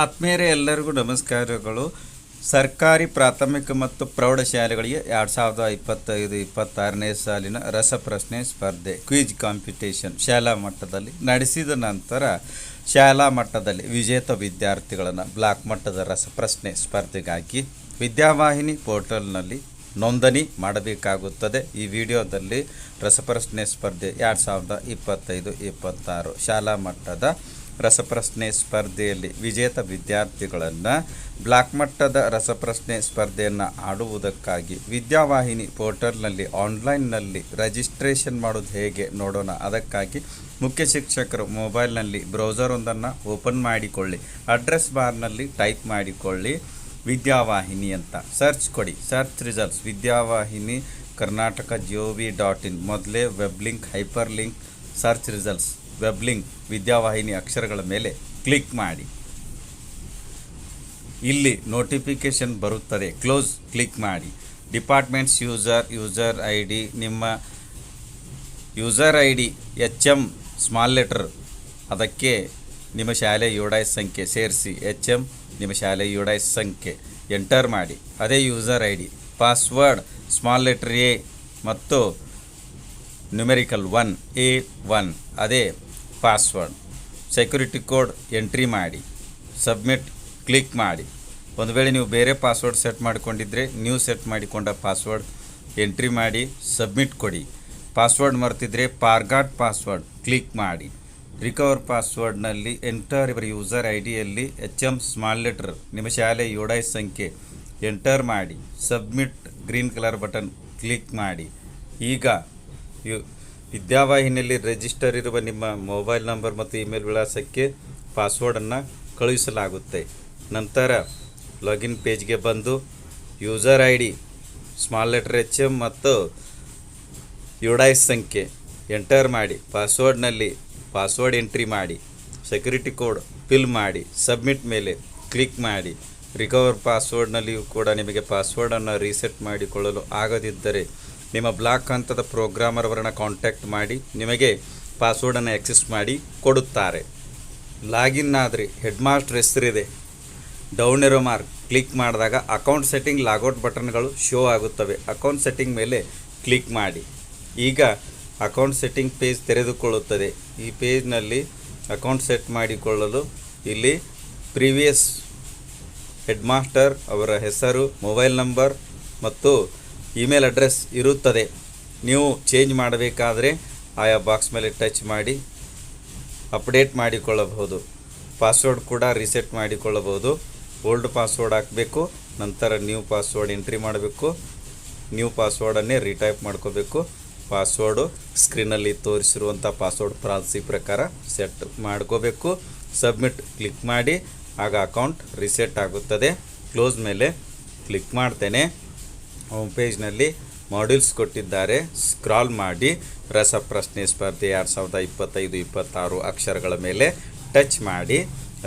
ಆತ್ಮೀಯರೇ, ಎಲ್ಲರಿಗೂ ನಮಸ್ಕಾರಗಳು. ಸರ್ಕಾರಿ, ಪ್ರಾಥಮಿಕ ಮತ್ತು ಪ್ರೌಢಶಾಲೆಗಳಿಗೆ ಎರಡು ಸಾವಿರದ ಇಪ್ಪತ್ತೈದು, ಇಪ್ಪತ್ತಾರನೇ ಸಾಲಿನ ರಸಪ್ರಶ್ನೆ ಸ್ಪರ್ಧೆ, ಕ್ವಿಜ್ ಕಾಂಪಿಟೇಷನ್ ಶಾಲಾ ಮಟ್ಟದಲ್ಲಿ ನಡೆಸಿದ ನಂತರ ಶಾಲಾ ಮಟ್ಟದಲ್ಲಿ ವಿಜೇತ ವಿದ್ಯಾರ್ಥಿಗಳನ್ನು ಬ್ಲಾಕ್ ಮಟ್ಟದ ರಸಪ್ರಶ್ನೆ ಸ್ಪರ್ಧೆಗಾಗಿ ವಿದ್ಯಾವಾಹಿನಿ ಪೋರ್ಟಲ್ನಲ್ಲಿ ನೋಂದಣಿ ಮಾಡಬೇಕಾಗುತ್ತದೆ. ಈ ವಿಡಿಯೋದಲ್ಲಿ ರಸಪ್ರಶ್ನೆ ಸ್ಪರ್ಧೆ ಎರಡು ಸಾವಿರದ ಇಪ್ಪತ್ತೈದು, ಇಪ್ಪತ್ತಾರು ಶಾಲಾ ಮಟ್ಟದ ರಸಪ್ರಶ್ನೆ ಸ್ಪರ್ಧೆಯಲ್ಲಿ ವಿಜೇತ ವಿದ್ಯಾರ್ಥಿಗಳನ್ನು ಬ್ಲಾಕ್ ಮಟ್ಟದ ರಸಪ್ರಶ್ನೆ ಸ್ಪರ್ಧೆಯನ್ನು ಆಡುವುದಕ್ಕಾಗಿ ವಿದ್ಯಾವಾಹಿನಿ ಪೋರ್ಟಲ್ನಲ್ಲಿ ಆನ್ಲೈನ್ನಲ್ಲಿ ರಜಿಸ್ಟ್ರೇಷನ್ ಮಾಡೋದು ಹೇಗೆ ನೋಡೋಣ. ಅದಕ್ಕಾಗಿ ಮುಖ್ಯ ಶಿಕ್ಷಕರು ಮೊಬೈಲ್ನಲ್ಲಿ ಬ್ರೌಸರ್ ಒಂದನ್ನು ಓಪನ್ ಮಾಡಿಕೊಳ್ಳಿ. ಅಡ್ರೆಸ್ ಬಾರ್ನಲ್ಲಿ ಟೈಪ್ ಮಾಡಿಕೊಳ್ಳಿ. ವಿದ್ಯಾವಾಹಿನಿ ಅಂತ ಸರ್ಚ್ ಕೊಡಿ. Search results Vidyavahini Karnataka G O V dot in ಮೊದಲೇ web link, hyper link, search results. Web link Vidyavahini ಅಕ್ಷರಗಳ ಮೇಲೆ ಕ್ಲಿಕ್ ಮಾಡಿ. ಇಲ್ಲಿ ನೋಟಿಫಿಕೇಶನ್ ಬರುತ್ತದೆ. ಕ್ಲೋಸ್ ಕ್ಲಿಕ್ ಮಾಡಿ. Departments user user I D ನಿಮ್ಮ user I D H M small letter ಅದಕ್ಕೆ ನಿಮ್ಮ ಶಾಲೆ ಯುಡೈಸ್ ಸಂಖ್ಯೆ ಸೇರಿಸಿ. ಎಚ್ ಎಂ ನಿಮ್ಮ ಶಾಲೆ ಯುಡೈಸ್ ಸಂಖ್ಯೆ. ಎಂಟರ್ ಮಾಡಿ. ಅದೇ user I D password small letter A ಮತ್ತು ನ್ಯೂಮೆರಿಕಲ್ ಒನ್ ಎ ಒನ್ ಅದೇ ಪಾಸ್ವರ್ಡ್ ಸೆಕ್ಯೂರಿಟಿ ಕೋಡ್ ಎಂಟ್ರಿ ಮಾಡಿ. ಸಬ್ಮಿಟ್ ಕ್ಲಿಕ್ ಮಾಡಿ. ಒಂದು ವೇಳೆ ನೀವು ಬೇರೆ ಪಾಸ್ವರ್ಡ್ ಸೆಟ್ ಮಾಡಿಕೊಂಡಿದ್ದರೆ ನೀವು ಸೆಟ್ ಮಾಡಿಕೊಂಡ ಪಾಸ್ವರ್ಡ್ ಎಂಟ್ರಿ ಮಾಡಿ ಸಬ್ಮಿಟ್ ಕೊಡಿ. ಪಾಸ್ವರ್ಡ್ ಮರೆತಿದ್ರೆ ಪಾರ್ಗಾಟ್ ಪಾಸ್ವರ್ಡ್ ಕ್ಲಿಕ್ ಮಾಡಿ. ರಿಕವರ್ ಪಾಸ್ವರ್ಡ್ನಲ್ಲಿ ಎಂಟರ್ ಇವರ ಯೂಸರ್ ಐ ಡಿಯಲ್ಲಿ ಎಚ್ ಎಂ ಸ್ಮಾಲ್ ಲೆಟರ್ ನಿಮ್ಮ ಶಾಲೆ ಯೋಡೈ ಸಂಖ್ಯೆ ಎಂಟರ್ ಮಾಡಿ. Submit green colour button click ಮಾಡಿ. ಈಗ ಯು ವಿದ್ಯಾವಾಹಿನಿಯಲ್ಲಿ ರಿಜಿಸ್ಟರ್ ಇರುವ ನಿಮ್ಮ ಮೊಬೈಲ್ ನಂಬರ್ ಮತ್ತು ಇಮೇಲ್ ವಿಳಾಸಕ್ಕೆ ಪಾಸ್ವರ್ಡನ್ನು ಕಳುಹಿಸಲಾಗುತ್ತೆ. ನಂತರ ಲಾಗಿನ್ ಪೇಜ್ಗೆ ಬಂದು user I D small letter H M ಮತ್ತು ಯುಡಾಯ್ ಸಂಖ್ಯೆ ಎಂಟರ್ ಮಾಡಿ ಪಾಸ್ವರ್ಡ್ನಲ್ಲಿ ಪಾಸ್ವರ್ಡ್ ಎಂಟ್ರಿ ಮಾಡಿ ಸೆಕ್ಯೂರಿಟಿ ಕೋಡ್ ಫಿಲ್ ಮಾಡಿ ಸಬ್ಮಿಟ್ ಮೇಲೆ ಕ್ಲಿಕ್ ಮಾಡಿ ರಿಕವರ್ ಪಾಸ್ವರ್ಡ್ನಲ್ಲಿಯೂ ಕೂಡ ನಿಮಗೆ ಪಾಸ್ವರ್ಡನ್ನು ರೀಸೆಟ್ ಮಾಡಿಕೊಳ್ಳಲು ಆಗದಿದ್ದರೆ ನಿಮ್ಮ ಬ್ಲಾಕ್ ಹಂತದ ಪ್ರೋಗ್ರಾಮರ್ ಅವರನ್ನು ಕಾಂಟ್ಯಾಕ್ಟ್ ಮಾಡಿ, ನಿಮಗೆ ಪಾಸ್ವರ್ಡನ್ನು ಆಕ್ಸೆಸ್ ಮಾಡಿ ಕೊಡುತ್ತಾರೆ. ಲಾಗಿನ್ ಆದರೆ ಹೆಡ್ ಮಾಸ್ಟರ್ ಹೆಸರಿದೆ. ಡೌನ್ ಇರೋ ಮಾರ್ಕ್ ಕ್ಲಿಕ್ ಮಾಡಿದಾಗ ಅಕೌಂಟ್ ಸೆಟ್ಟಿಂಗ್ ಲಾಗೌಟ್ ಬಟನ್ಗಳು ಶೋ ಆಗುತ್ತವೆ. ಅಕೌಂಟ್ ಸೆಟ್ಟಿಂಗ್ ಮೇಲೆ ಕ್ಲಿಕ್ ಮಾಡಿ. ಈಗ ಅಕೌಂಟ್ ಸೆಟ್ಟಿಂಗ್ ಪೇಜ್ ತೆರೆದುಕೊಳ್ಳುತ್ತದೆ. ಈ ಪೇಜ್ನಲ್ಲಿ ಅಕೌಂಟ್ ಸೆಟ್ ಮಾಡಿಕೊಳ್ಳಲು ಇಲ್ಲಿ ಪ್ರೀವಿಯಸ್ ಹೆಡ್ ಮಾಸ್ಟರ್ ಅವರ ಹೆಸರು ಮೊಬೈಲ್ ನಂಬರ್ ಮತ್ತು ಇಮೇಲ್ ಅಡ್ರೆಸ್ ಇರುತ್ತದೆ. ನೀವು ಚೇಂಜ್ ಮಾಡಬೇಕಾದರೆ ಆಯಾ ಬಾಕ್ಸ್ ಮೇಲೆ ಟಚ್ ಮಾಡಿ, ಅಪ್ಡೇಟ್ ಮಾಡಿಕೊಳ್ಳಬಹುದು. ಪಾಸ್ವರ್ಡ್ ಕೂಡ ರಿಸೆಟ್ ಮಾಡಿಕೊಳ್ಳಬಹುದು. ಓಲ್ಡ್ ಪಾಸ್ವರ್ಡ್ ಹಾಕಬೇಕು, ನಂತರ ನ್ಯೂ ಪಾಸ್ವರ್ಡ್ ಎಂಟ್ರಿ ಮಾಡಬೇಕು. ನ್ಯೂ ಪಾಸ್ವರ್ಡನ್ನೇ ರೀಟೈಪ್ ಮಾಡ್ಕೋಬೇಕು. ಪಾಸ್ವರ್ಡು ಸ್ಕ್ರೀನಲ್ಲಿ ತೋರಿಸಿರುವಂಥ ಪಾಸ್ವರ್ಡ್ ಪ್ರಾಲಿಸಿ ಪ್ರಕಾರ ಸೆಟ್ ಮಾಡ್ಕೋಬೇಕು. ಸಬ್ಮಿಟ್ ಕ್ಲಿಕ್ ಮಾಡಿ, ಆಗ ಅಕೌಂಟ್ ರಿಸೆಟ್ ಆಗುತ್ತದೆ. ಕ್ಲೋಸ್ ಮೇಲೆ ಕ್ಲಿಕ್ ಮಾಡ್ತೇನೆ. ಹೋಮ್ ಪೇಜ್ನಲ್ಲಿ ಮಾಡ್ಯೂಲ್ಸ್ ಕೊಟ್ಟಿದ್ದಾರೆ. ಸ್ಕ್ರಾಲ್ ಮಾಡಿ ರಸಪ್ರಶ್ನೆ ಸ್ಪರ್ಧೆ ಎರಡು ಸಾವಿರದ ಇಪ್ಪತ್ತೈದು, ಇಪ್ಪತ್ತಾರು ಅಕ್ಷರಗಳ ಮೇಲೆ ಟಚ್ ಮಾಡಿ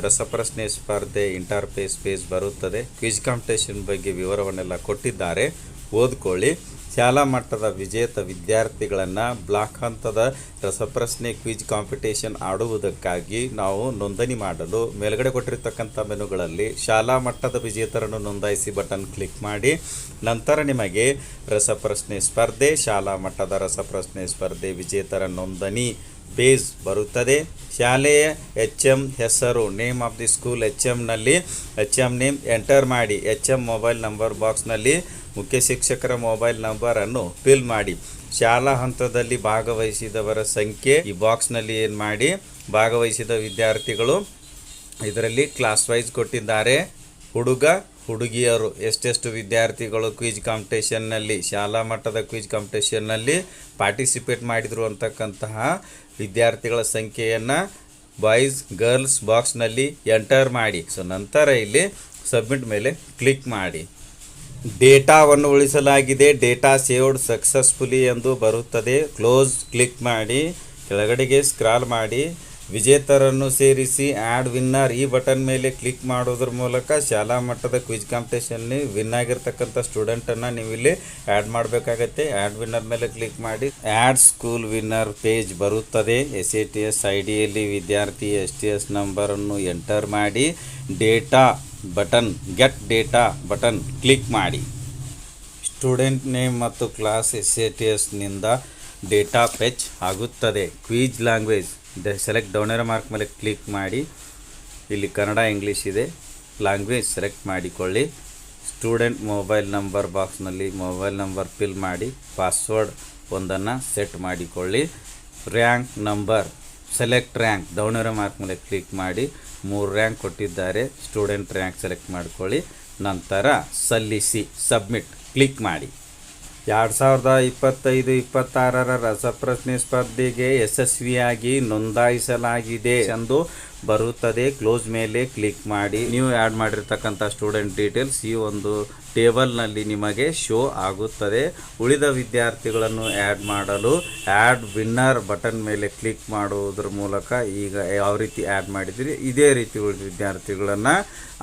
ರಸಪ್ರಶ್ನೆ ಸ್ಪರ್ಧೆ ಇಂಟರ್ಫೇಸ್ ಪೇಜ್ ಬರುತ್ತದೆ. ಕ್ವಿಜ್ ಕಾಂಪಿಟೇಷನ್ ಬಗ್ಗೆ ವಿವರವನ್ನೆಲ್ಲ ಕೊಟ್ಟಿದ್ದಾರೆ. ಓದ್ಕೊಳ್ಳಿ. ಶಾಲಾ ಮಟ್ಟದ ವಿಜೇತ ವಿದ್ಯಾರ್ಥಿಗಳನ್ನು ಬ್ಲಾಕ್ ಹಂತದ ರಸಪ್ರಶ್ನೆ ಕ್ವಿಜ್ ಕಾಂಪಿಟೇಷನ್ ಆಡುವುದಕ್ಕಾಗಿ ನಾವು ನೋಂದಣಿ ಮಾಡಲು ಮೇಲ್ಗಡೆ ಕೊಟ್ಟಿರ್ತಕ್ಕಂಥ ಮೆನುಗಳಲ್ಲಿ ಶಾಲಾ ಮಟ್ಟದ ವಿಜೇತರನ್ನು ನೋಂದಾಯಿಸಿ ಬಟನ್ ಕ್ಲಿಕ್ ಮಾಡಿ, ನಂತರ ನಿಮಗೆ ರಸಪ್ರಶ್ನೆ ಸ್ಪರ್ಧೆ, ಶಾಲಾ ಮಟ್ಟದ ರಸಪ್ರಶ್ನೆ ಸ್ಪರ್ಧೆ ವಿಜೇತರ ನೋಂದಣಿ ಪೇಜ್ ಬರುತ್ತದೆ. ಶಾಲೆಯ ಎಚ್ ಎಂ ಹೆಸರು, name of the school H ಎಮ್ನಲ್ಲಿ H M name enter ಮಾಡಿ ಎಚ್ ಎಂ ಮೊಬೈಲ್ ನಂಬರ್ ಬಾಕ್ಸ್ನಲ್ಲಿ ಮುಖ್ಯ ಶಿಕ್ಷಕರ ಮೊಬೈಲ್ ನಂಬರನ್ನು ಫಿಲ್ ಮಾಡಿ. ಶಾಲಾ ಹಂತದಲ್ಲಿ ಭಾಗವಹಿಸಿದವರ ಸಂಖ್ಯೆ ಈ ಬಾಕ್ಸ್ನಲ್ಲಿ ಏನು ಮಾಡಿ, ಭಾಗವಹಿಸಿದ ವಿದ್ಯಾರ್ಥಿಗಳು ಇದರಲ್ಲಿ ಕ್ಲಾಸ್ ವೈಸ್ ಕೊಟ್ಟಿದ್ದಾರೆ. ಹುಡುಗ, ಹುಡುಗಿಯರು, ಎಷ್ಟೆಷ್ಟು ವಿದ್ಯಾರ್ಥಿಗಳು ಕ್ವಿಜ್ ಕಾಂಪಿಟೇಷನ್ನಲ್ಲಿ, ಶಾಲಾ ಮಟ್ಟದ ಕ್ವಿಜ್ ಕಾಂಪಿಟೇಷನ್ನಲ್ಲಿ ಪಾರ್ಟಿಸಿಪೇಟ್ ಮಾಡಿದರು ಅಂತಕ್ಕಂತಹ ವಿದ್ಯಾರ್ಥಿಗಳ ಸಂಖ್ಯೆಯನ್ನು ಬಾಯ್ಸ್, ಗರ್ಲ್ಸ್ ಬಾಕ್ಸ್ನಲ್ಲಿ ಎಂಟರ್ ಮಾಡಿ. ಸೊ, ನಂತರ ಇಲ್ಲಿ ಸಬ್ಮಿಟ್ ಮೇಲೆ ಕ್ಲಿಕ್ ಮಾಡಿ. ಡೇಟಾವನ್ನು ಉಳಿಸಲಾಗಿದೆ. ಡೇಟಾ ಸೇವ್ಡ್ ಸಕ್ಸಸ್ಫುಲಿ ಎಂದು ಬರುತ್ತದೆ. ಕ್ಲೋಸ್ ಕ್ಲಿಕ್ ಮಾಡಿ, ಕೆಳಗಡೆಗೆ ಸ್ಕ್ರಾಲ್ ಮಾಡಿ, ವಿಜೇತರನ್ನು ಸೇರಿಸಿ ಆ್ಯಡ್ ವಿನ್ನರ್. ಈ ಬಟನ್ ಮೇಲೆ ಕ್ಲಿಕ್ ಮಾಡೋದ್ರ ಮೂಲಕ ಶಾಲಾ ಮಟ್ಟದ ಕ್ವಿಜ್ ಕಾಂಪಿಟೇಷನ್ಲಿ ವಿನ್ ಆಗಿರ್ತಕ್ಕಂಥ ಸ್ಟೂಡೆಂಟನ್ನು ನೀವು ಇಲ್ಲಿ ಆ್ಯಡ್ ಮಾಡಬೇಕಾಗತ್ತೆ. ಆ್ಯಡ್ ವಿನ್ನರ್ ಮೇಲೆ ಕ್ಲಿಕ್ ಮಾಡಿ ಆ್ಯಡ್ ಸ್ಕೂಲ್ ವಿನ್ನರ್ ಪೇಜ್ ಬರುತ್ತದೆ. S A T S I ಡಿಯಲ್ಲಿ ವಿದ್ಯಾರ್ಥಿ ಎಸ್ ಟಿ ಎಸ್ ನಂಬರನ್ನು ಎಂಟರ್ ಮಾಡಿ, data button, get data button click ಮಾಡಿ. ಸ್ಟೂಡೆಂಟ್ ನೇಮ್ ಮತ್ತು ಕ್ಲಾಸ್ ಎಸ್ ಎ ಟಿ ಎಸ್ನಿಂದ ಡೇಟಾ ಪೆಚ್ ಆಗುತ್ತದೆ. Quiz language, the select down arrow mark ಮೇಲೆ click ಮಾಡಿ. ಇಲ್ಲಿ ಕನ್ನಡ, ಇಂಗ್ಲೀಷ್ ಇದೆ. ಲ್ಯಾಂಗ್ವೇಜ್ ಸೆಲೆಕ್ಟ್ ಮಾಡಿಕೊಳ್ಳಿ. ಸ್ಟೂಡೆಂಟ್ ಮೊಬೈಲ್ ನಂಬರ್ ಬಾಕ್ಸ್ನಲ್ಲಿ ಮೊಬೈಲ್ ನಂಬರ್ ಫಿಲ್ ಮಾಡಿ. ಪಾಸ್ವರ್ಡ್ ಒಂದನ್ನು ಸೆಟ್ ಮಾಡಿಕೊಳ್ಳಿ. Rank number, select rank down arrow mark ಮೇಲೆ ಕ್ಲಿಕ್ ಮಾಡಿ. ಮೂರು ರ್ಯಾಂಕ್ ಕೊಟ್ಟಿದ್ದಾರೆ. ಸ್ಟೂಡೆಂಟ್ ರ್ಯಾಂಕ್ ಸೆಲೆಕ್ಟ್ ಮಾಡ್ಕೊಳ್ಳಿ. ನಂತರ ಸಲ್ಲಿಸಿ ಸಬ್ಮಿಟ್ ಕ್ಲಿಕ್ ಮಾಡಿ. ಎರಡು ಸಾವಿರದ ಇಪ್ಪತ್ತೈದು, ಇಪ್ಪತ್ತಾರರ ರಸಪ್ರಶ್ನೆ ಸ್ಪರ್ಧೆಗೆ ಯಶಸ್ವಿಯಾಗಿ ನೋಂದಾಯಿಸಲಾಗಿದೆ. ಎಂದು ಬರುತ್ತದೆ. ಕ್ಲೋಸ್ ಮೇಲೆ ಕ್ಲಿಕ್ ಮಾಡಿ. ನೀವು ಆ್ಯಡ್ ಮಾಡಿರ್ತಕ್ಕಂಥ ಸ್ಟೂಡೆಂಟ್ ಡೀಟೇಲ್ಸ್ ಈ ಒಂದು ಟೇಬಲ್ನಲ್ಲಿ ನಿಮಗೆ ಶೋ ಆಗುತ್ತದೆ. ಉಳಿದ ವಿದ್ಯಾರ್ಥಿಗಳನ್ನು ಆ್ಯಡ್ ಮಾಡಲು ಆ್ಯಡ್ ವಿನ್ನರ್ ಬಟನ್ ಮೇಲೆ ಕ್ಲಿಕ್ ಮಾಡುವುದರ ಮೂಲಕ ಈಗ ಯಾವ ರೀತಿ ಆ್ಯಡ್ ಮಾಡಿದಿರಿ ಇದೇ ರೀತಿ ಉಳಿದ ವಿದ್ಯಾರ್ಥಿಗಳನ್ನು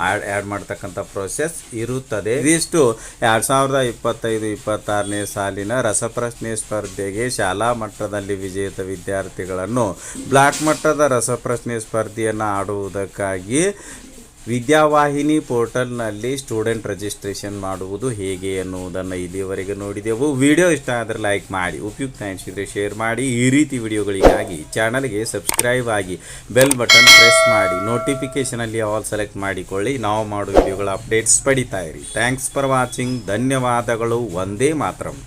ಆ್ಯಡ್ ಆ್ಯಡ್ ಮಾಡ್ತಕ್ಕಂಥ ಪ್ರೋಸೆಸ್ ಇರುತ್ತದೆ. ಇದಿಷ್ಟು ಎರಡು ಸಾವಿರದ ಇಪ್ಪತ್ತೈದು, ಇಪ್ಪತ್ತಾರನೇ ಸಾಲಿನ ರಸಪ್ರಶ್ನೆ ಸ್ಪರ್ಧೆಗೆ ಶಾಲಾ ಮಟ್ಟದಲ್ಲಿ ವಿಜೇತ ವಿದ್ಯಾರ್ಥಿಗಳನ್ನು ಬ್ಲಾಕ್ ಮಟ್ಟದ ರಸಪ್ರಶ್ನೆ ಸ್ಪರ್ಧೆಯನ್ನು ಆಡುವುದಕ್ಕಾಗಿ ವಿದ್ಯಾವಾಹಿನಿ ಪೋರ್ಟಲ್ನಲ್ಲಿ ಸ್ಟೂಡೆಂಟ್ ರಿಜಿಸ್ಟ್ರೇಷನ್ ಮಾಡುವುದು ಹೇಗೆ ಎನ್ನುವುದನ್ನು ಇಲ್ಲಿಯವರೆಗೆ ನೋಡಿದೆವು. ವಿಡಿಯೋ ಇಷ್ಟ ಆದರೆ ಲೈಕ್ ಮಾಡಿ, ಉಪಯುಕ್ತ ಅನಿಸಿದರೆ ಶೇರ್ ಮಾಡಿ. ಈ ರೀತಿ ವಿಡಿಯೋಗಳಿಗಾಗಿ ಚಾನಲ್ಗೆ ಸಬ್ಸ್ಕ್ರೈಬ್ ಆಗಿ ಬೆಲ್ ಬಟನ್ ಪ್ರೆಸ್ ಮಾಡಿ. ನೋಟಿಫಿಕೇಷನಲ್ಲಿ ಆಲ್ ಸೆಲೆಕ್ಟ್ ಮಾಡಿಕೊಳ್ಳಿ. ನಾವು ಮಾಡುವ ವಿಡಿಯೋಗಳ ಅಪ್ಡೇಟ್ಸ್ ಪಡಿತಾ ಇರಿ. Thanks for watching. ಧನ್ಯವಾದಗಳು. ಒಂದೇ ಮಾತ್ರಂ.